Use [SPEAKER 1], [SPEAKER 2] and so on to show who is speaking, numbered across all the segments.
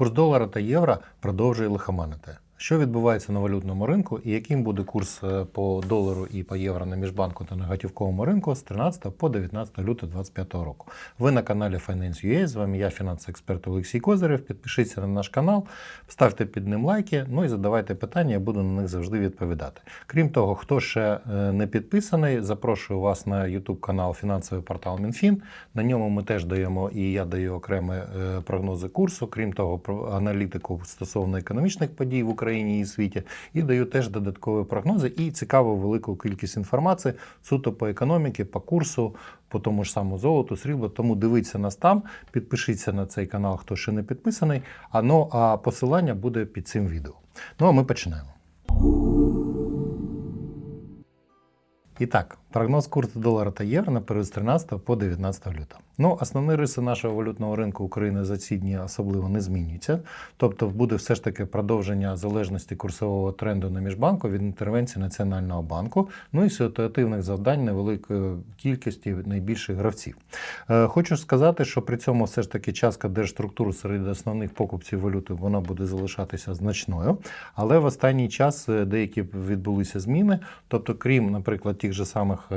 [SPEAKER 1] Курс долара та євро продовжує лихоманити. Що відбувається на валютному ринку і яким буде курс е, по долару і по євро на міжбанку та на готівковому ринку з 13 по 19 лютого 2025 року? Ви на каналі Finance.ua, з вами я, фінансовий експерт Олексій Козирев. Підпишіться на наш канал, ставте під ним лайки, ну і задавайте питання, я буду на них завжди відповідати. Крім того, хто ще е, не підписаний, запрошую вас на YouTube канал Фінансовий портал Мінфін. На ньому ми теж даємо і я даю окремі е, прогнози курсу. Крім того, про аналітику стосовно економічних подій в Україні і світі, і даю теж додаткові прогнози і цікаву велику кількість інформації суто по економіці, по курсу, по тому ж самому золоту, сріблу. Тому дивіться нас там, підпишіться на цей канал, хто ще не підписаний. А ну а посилання буде під цим відео. Ну а ми починаємо. І так, прогноз курсу долара та євро на період з 13 по 19 лютого. Ну, основні риси нашого валютного ринку України за ці дні особливо не змінюються. Тобто буде все ж таки продовження залежності курсового тренду на міжбанку від інтервенції Національного банку, ну і ситуативних завдань невеликої кількості найбільших гравців. Е, Хочу сказати, що при цьому все ж таки частка держструктур серед основних покупців валюти вона буде залишатися значною. Але в останній час е, деякі відбулися зміни. Тобто, крім, наприклад, тих же самих е,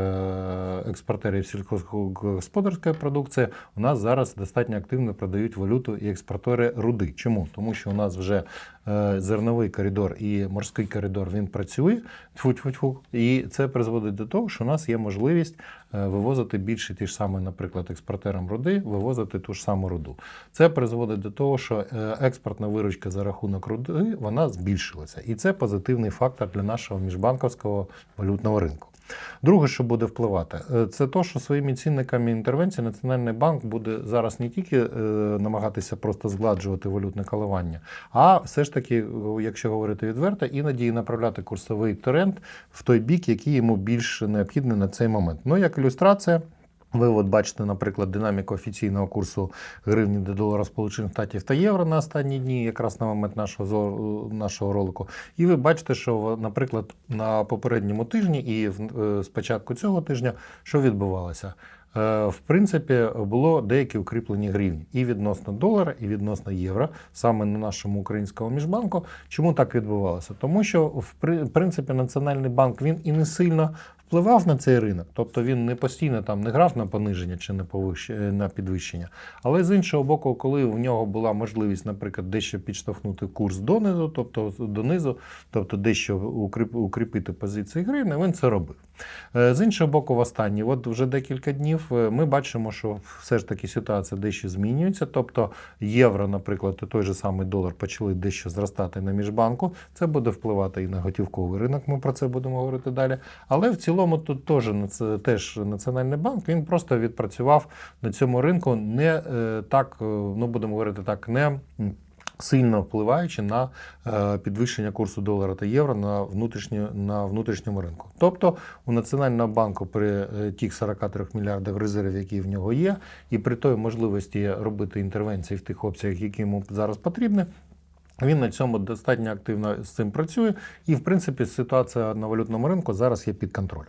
[SPEAKER 1] експортерів сільськогосподарської продукції, у нас зараз достатньо активно продають валюту і експортери руди. Чому? Тому що у нас вже е, зерновий коридор і морський коридор він працює, тьфу-тьфу-тьфу, і це призводить до того, що у нас є можливість вивозити більше ті ж самі, наприклад, експортерам руди, вивозити ту ж саму руду. Це призводить до того, що е, експортна виручка за рахунок руди вона збільшилася, і це позитивний фактор для нашого міжбанковського валютного ринку. Друге, що буде впливати, е, це то, що своїми цінниками інтервенції Національний банк буде зараз не тільки е, намагатися просто згладжувати валютне коливання, а все ж таки, е, якщо говорити відверто, іноді направляти курсовий тренд в той бік, який йому більш необхідний на цей момент. Ну, як ілюстрація. Ви от бачите, наприклад, динаміку офіційного курсу гривні до долара Сполучених Штатів та євро на останні дні, якраз на момент нашого нашого ролику. І ви бачите, що, наприклад, на попередньому тижні і в- е, з початку цього тижня, що відбувалося? Е, В принципі, було деякі укріплені гривні і відносно долара, і відносно євро, саме на нашому українському міжбанку. Чому так відбувалося? Тому що в принципі Національний банк він і не сильно впливав на цей ринок, тобто він не постійно там не грав на пониження чи на на підвищення. Але з іншого боку, коли в нього була можливість, наприклад, дещо підштовхнути курс донизу, тобто донизу, тобто дещо укріпити позиції гривни, він це робив. Е, З іншого боку, в останні, от вже декілька днів, е, ми бачимо, що все ж таки ситуація дещо змінюється. Тобто євро, наприклад, і той же самий долар почали дещо зростати на міжбанку. Це буде впливати і на готівковий ринок. Ми про це будемо говорити далі. Але в цілому тут теж теж Національний банк він просто відпрацював на цьому ринку не е, так, ну будемо говорити так, не. Сильно впливаючи на е, підвищення курсу долара та євро на, внутрішньо, на внутрішньому ринку. Тобто у Національного банку при е, тих 43 мільярдах резервів, які в нього є, і при той можливості робити інтервенції в тих обсягах, які йому зараз потрібні, він на цьому достатньо активно з цим працює, і в принципі ситуація на валютному ринку зараз є під контролем.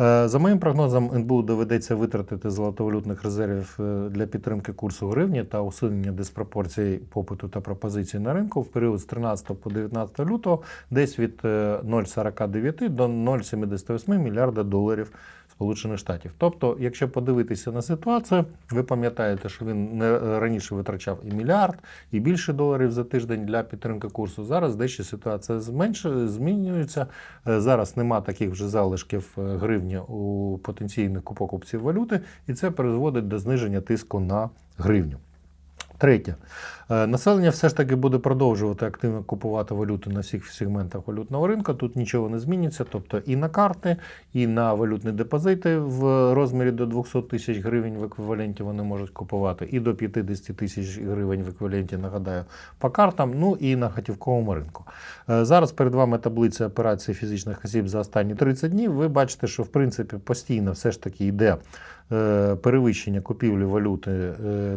[SPEAKER 1] Е, За моїм прогнозом, НБУ доведеться витратити золотовалютних резервів е, для підтримки курсу гривні та усунення диспропорцій попиту та пропозицій на ринку в період з 13 по 19 лютого десь від е, 0,49 до 0,78 мільярда доларів Сполучених Штатів. Тобто, якщо подивитися на ситуацію, ви пам'ятаєте, що він не е, раніше витрачав і мільярд, і більше доларів за тиждень для підтримки курсу. Зараз дещо ситуація зменшує, змінюється. Е, Зараз нема таких вже залишків е, гривні у потенційних покупців валюти, і це призводить до зниження тиску на гривню. Третє. Е, Населення все ж таки буде продовжувати активно купувати валюту на всіх сегментах валютного ринку. Тут нічого не зміниться. Тобто і на карти, і на валютні депозити в розмірі до 200 тисяч гривень в еквіваленті вони можуть купувати, і до 50 тисяч гривень в еквіваленті, нагадаю, по картам, ну і на готівковому ринку. Е, Зараз перед вами таблиця операцій фізичних осіб за останні 30 днів. Ви бачите, що в принципі постійно все ж таки йде е, перевищення купівлі валюти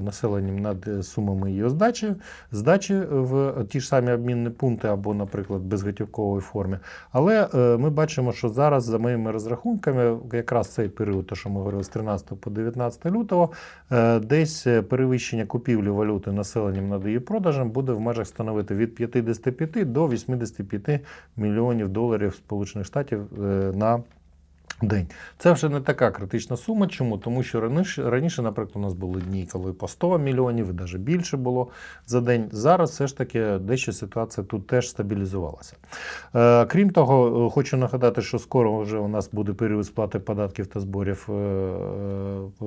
[SPEAKER 1] населенням над сумами її здачі, здачі в ті ж самі обмінні пункти або, наприклад, безготівковій формі. Але е, ми бачимо, що зараз, за моїми розрахунками, якраз цей період, то що ми говорили з 13 по 19 лютого, е, десь е, перевищення купівлі валюти населенням над її продажем буде в межах становити від 55 до 85 мільйонів доларів Сполучених Штатів на день. Це вже не така критична сума. Чому? Тому що раніше, раніше, наприклад, у нас були дні, коли по 100 мільйонів, і навіть більше було за день. Зараз все ж таки дещо ситуація тут теж стабілізувалася. Е, крім того, е, хочу нагадати, що скоро вже у нас буде період сплати податків та зборів е, е,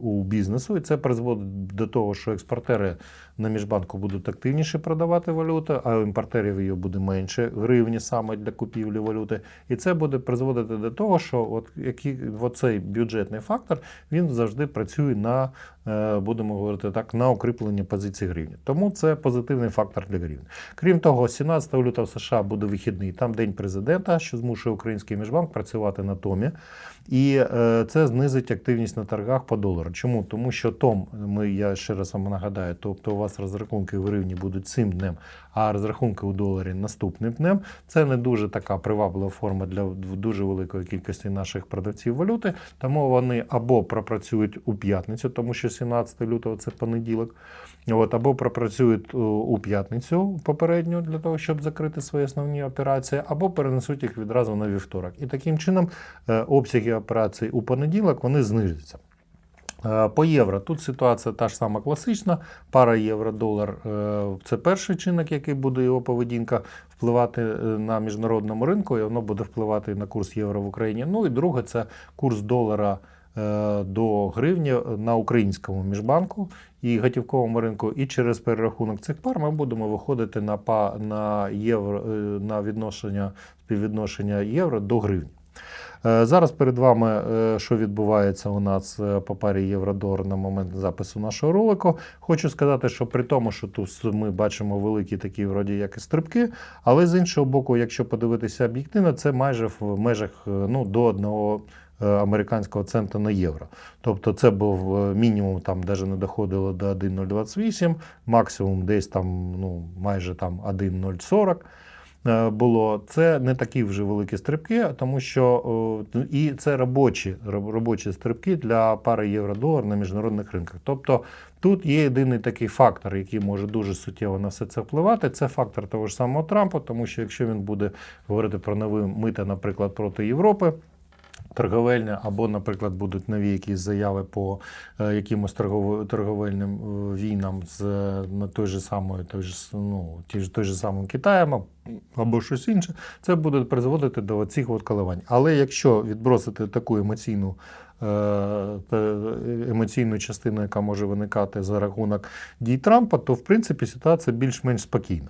[SPEAKER 1] у бізнесу, і це призводить до того, що експортери на міжбанку будуть активніше продавати валюту, а імпортерів її буде менше гривні саме для купівлі валюти. І це буде призводити до того, що от які от цей бюджетний фактор він завжди працює на, е, будемо говорити так, на укріплення позицій гривні. Тому це позитивний фактор для гривні. Крім того, 17 лютого в США буде вихідний, там день президента, що змушує український міжбанк працювати на томі. І е, це знизить активність на торгах по долару. Чому? Тому що том, ми, я ще раз вам нагадаю, тобто у вас розрахунки в гривні будуть цим днем, а розрахунки у доларі наступним днем. Це не дуже така приваблива форма для дуже великої кількості наших продавців валюти. Тому вони або пропрацюють у п'ятницю, тому що 17 лютого це понеділок. От, або пропрацюють у- у п'ятницю попередню для того, щоб закрити свої основні операції, або перенесуть їх відразу на вівторок. І таким чином е, обсяги операцій у понеділок вони знижаться. Е, По євро тут ситуація та ж сама класична. Пара євро-долар е, це перший чинник, який буде його поведінка впливати е, на міжнародному ринку, і воно буде впливати на курс євро в Україні. Ну і друге, це курс долара до гривні на українському міжбанку і готівковому ринку. І через перерахунок цих пар ми будемо виходити на на євро на відношення співвідношення євро до гривні. Е, Зараз перед вами, е, що відбувається у нас е, по парі Євродор на момент запису нашого ролику. Хочу сказати, що при тому, що тут ми бачимо великі такі, вроді як і стрибки, але з іншого боку, якщо подивитися об'єктивно, це майже в межах ну, до одного американського цента на євро. Тобто це був мінімум, там навіть не доходило до 1,028, максимум десь там ну, майже там 1,040 е, було. Це не такі вже великі стрибки, тому що і це робочі, робочі стрибки для пари євро-долар на міжнародних ринках. Тобто тут є єдиний такий фактор, який може дуже суттєво на все це впливати. Це фактор того ж самого Трампа, тому що якщо він буде говорити про нові мита, наприклад, проти Європи. Торговельне, або, наприклад, будуть нові якісь заяви по е, якимось торговельним е, війнам з е, на той же самою, той же, ну, ті ж- той же самим Китаєм, або- щось інше, це буде призводити до цих от коливань. Але якщо відбросити таку емоційну, емоційну частину, яка може виникати за рахунок дій Трампа, то в принципі ситуація більш-менш спокійна.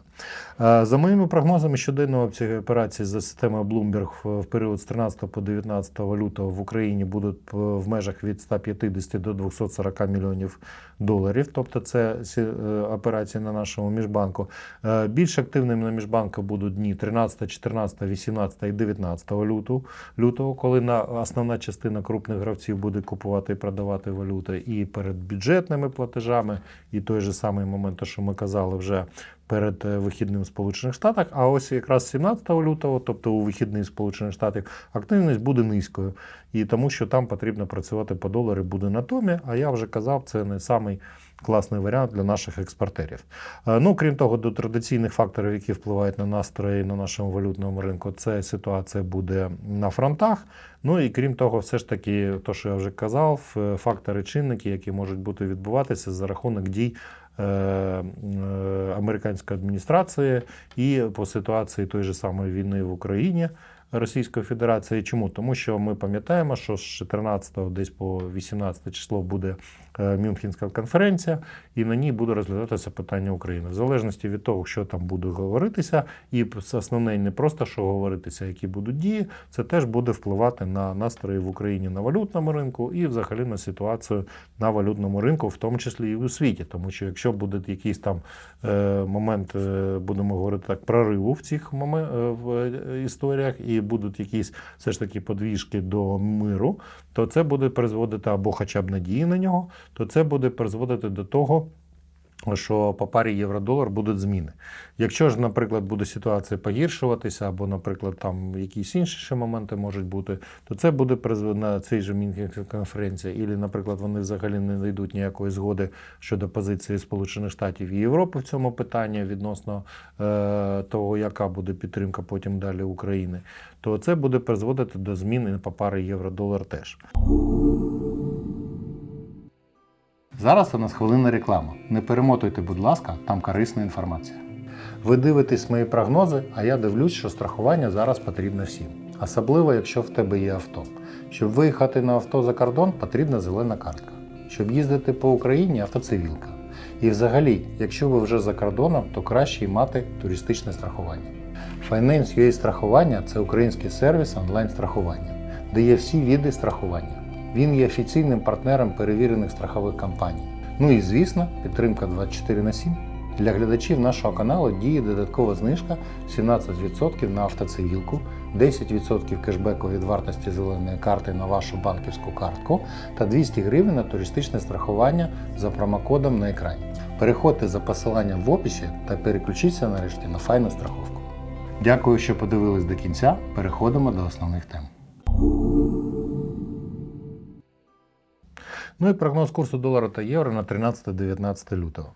[SPEAKER 1] Е, За моїми прогнозами, щоденного обсяги операцій за системою Bloomberg в- період з 13 по 19 лютого в Україні будуть е, в межах від 150 до 240 мільйонів доларів. Тобто це е, операції на нашому міжбанку. Більш активними на міжбанку будуть дні 13, 14, 18 і 19 лютого, лютого, коли на основна частина крупних гравців буде купувати і продавати валюти і перед бюджетними платежами, і той же самий момент, що ми казали вже перед е, вихідним Сполучених Штатах. А ось якраз 17 лютого, тобто у вихідний Сполучених Штатів, активність буде низькою. І тому, що там потрібно працювати по доларі, буде на томі. А я вже казав, це не самий класний варіант для наших експортерів. Е, Ну, крім того, до традиційних факторів, які впливають на настрої на нашому валютному ринку, це ситуація буде на фронтах. Ну і крім того, все ж таки, то, що я вже казав, е, фактори чинники, які можуть бути відбуватися за рахунок дій. Е, е, Американської адміністрації і по ситуації той же самої війни в Україні Російської Федерації. Чому? Тому що ми пам'ятаємо, що з 14 десь по 18 число буде Мюнхенська конференція, і на ній буде розглядатися питання України. В залежності від того, що там буде говоритися, і основне не просто що говоритися, які будуть дії, це теж буде впливати на настрої в Україні на валютному ринку і взагалі на ситуацію на валютному ринку, в тому числі і у світі. Тому що якщо буде якийсь там е, момент, е, будемо говорити так, прориву в цих момен, е, в е, історіях, і будуть якісь все ж таки подвіжки до миру, то це буде призводити або хоча б надії на нього, то це буде призводити до того. що по парі євро-долар будуть зміни. Якщо ж, наприклад, буде ситуація погіршуватися, або, наприклад, там якісь інші ще моменти можуть бути, то це буде на цій же Мюнхенській конференції, і, наприклад, вони взагалі не знайдуть ніякої згоди щодо позиції Сполучених Штатів і Європи в цьому питанні відносно е, того, яка буде підтримка потім далі України, то це буде призводити до зміни по парі євро-долар теж. Зараз у нас хвилина реклама. Не перемотуйте, будь ласка, там корисна інформація. Ви дивитесь мої прогнози, а я дивлюсь, що страхування зараз потрібно всім. Особливо, якщо в тебе є авто. Щоб виїхати на авто за кордон, потрібна зелена картка. Щоб їздити по Україні автоцивілка. І взагалі, якщо ви вже за кордоном, то краще й мати туристичне страхування. Finance UA страхування це український сервіс онлайн-страхування, де є всі види страхування. Він є офіційним партнером перевірених страхових компаній. Ну і звісно, підтримка 24 на 7. Для глядачів нашого каналу діє додаткова знижка 17% на автоцивілку, 10% кешбеку від вартості зеленої карти на вашу банківську картку та 200 гривень на туристичне страхування за промокодом на екрані. Переходьте за посиланням в описі та переключіться нарешті на файну страховку. Дякую, що подивились до кінця. Переходимо до основних тем. Ну і прогноз курсу долара та євро на 13-19 лютого.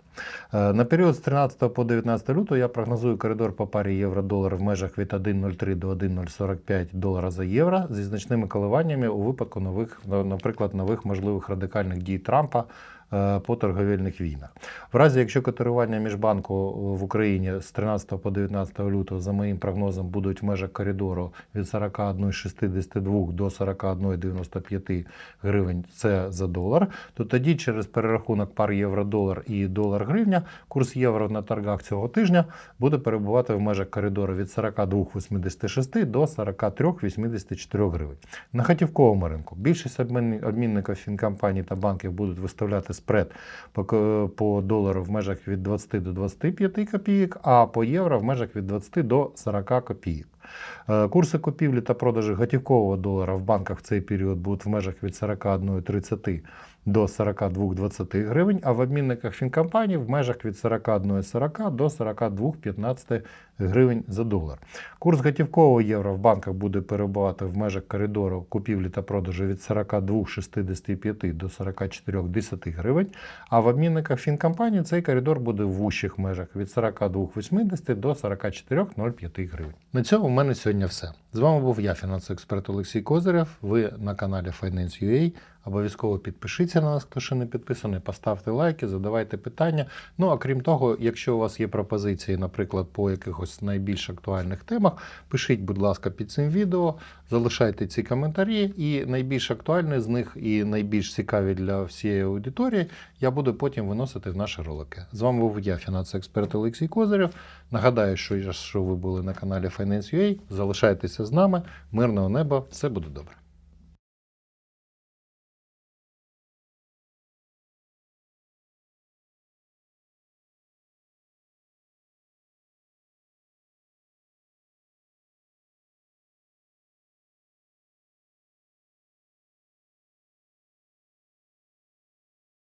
[SPEAKER 1] Е, На період з 13 по 19 лютого я прогнозую коридор по парі євро-долар в межах від 1,03 до 1,045 долара за євро зі значними коливаннями у випадку нових, наприклад, нових можливих радикальних дій Трампа е, по торговельних війнах. В разі, якщо котирування міжбанку в Україні з 13 по 19 лютого, за моїм прогнозом, будуть в межах коридору від 41,62 до 41,95 гривень, це за долар, то тоді через перерахунок пар євро-долар і долар-гривня курс євро на торгах цього тижня буде перебувати в межах коридору від 42,86 до 43,84 гривень. На готівковому ринку більшість обмінників фінкомпаній та банків будуть виставляти спред по, долару в межах від 20 до 25 копійок, а по євро в межах від 20 до 40 копійок. Е, Курси купівлі та продажу готівкового долара в банках в цей період будуть в межах від 41,30 до 42,20 гривень, а в обмінниках фінкомпаній в межах від 41,40 до 42,15 гривень за долар. Курс готівкового євро в банках буде перебувати в межах коридору купівлі та продажу від 42,65 до 44,10 гривень, а в обмінниках фінкомпаній цей коридор буде в вущих межах від 42,80 до 44,05 гривень. На цьому в мене сьогодні все. З вами був я, фінансовий експерт Олексій Козирєв. Ви на каналі Finance.ua. Обов'язково підпишіться на нас, хто ще не підписаний, поставте лайки, задавайте питання. Ну а крім того, якщо у вас є пропозиції, наприклад, по якихось найбільш актуальних темах, пишіть, будь ласка, під цим відео, залишайте ці коментарі, і найбільш актуальні з них і найбільш цікаві для всієї аудиторії я буду потім виносити в наші ролики. З вами був я, фінансовий експерт Олексій Козирєв. Нагадаю, що ви були на каналі Finance.ua. Залишайтеся з нами, мирного неба, все буде добре.